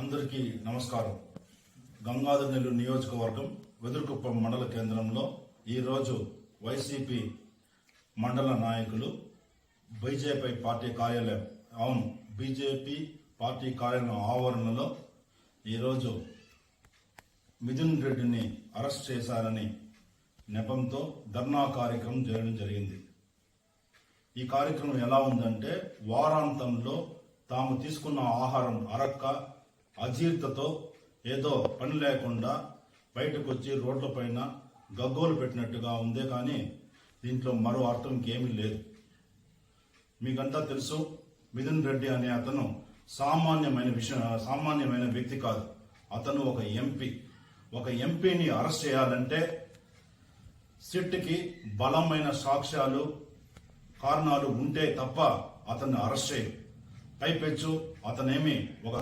అందరికీ నమస్కారం. గంగాధర్ నెల్లూరు నియోజకవర్గం వెదురుకుప్పం మండల కేంద్రంలో ఈరోజు వైసీపీ మండల నాయకులు బీజేపీ పార్టీ కార్యాలయం అవును బీజేపీ పార్టీ కార్యాలయం ఆవరణలో ఈరోజు మిథున్ రెడ్డిని అరెస్ట్ చేశారని నెపంతో ధర్నా కార్యక్రమం చేయడం జరిగింది. ఈ కార్యక్రమం ఎలా ఉందంటే వారాంతంలో తాము తీసుకున్న ఆహారం అరక్క అజీర్తతో ఏదో పని లేకుండా బయటకు వచ్చి రోడ్లపైన గగ్గోలు పెట్టినట్టుగా ఉందే కానీ దీంట్లో మరో అర్థం ఇంకేమీ లేదు. మీకంతా తెలుసు మిథున్ రెడ్డి అనే అతను సామాన్యమైన విషయం సామాన్యమైన వ్యక్తి కాదు. అతను ఒక ఎంపీ. ఒక ఎంపీని అరెస్ట్ చేయాలంటే సిట్కి బలమైన సాక్ష్యాలు కారణాలు ఉంటే తప్ప అతన్ని అరెస్ట్ చేయరు. పైపెచ్చు అతనేమి ఒక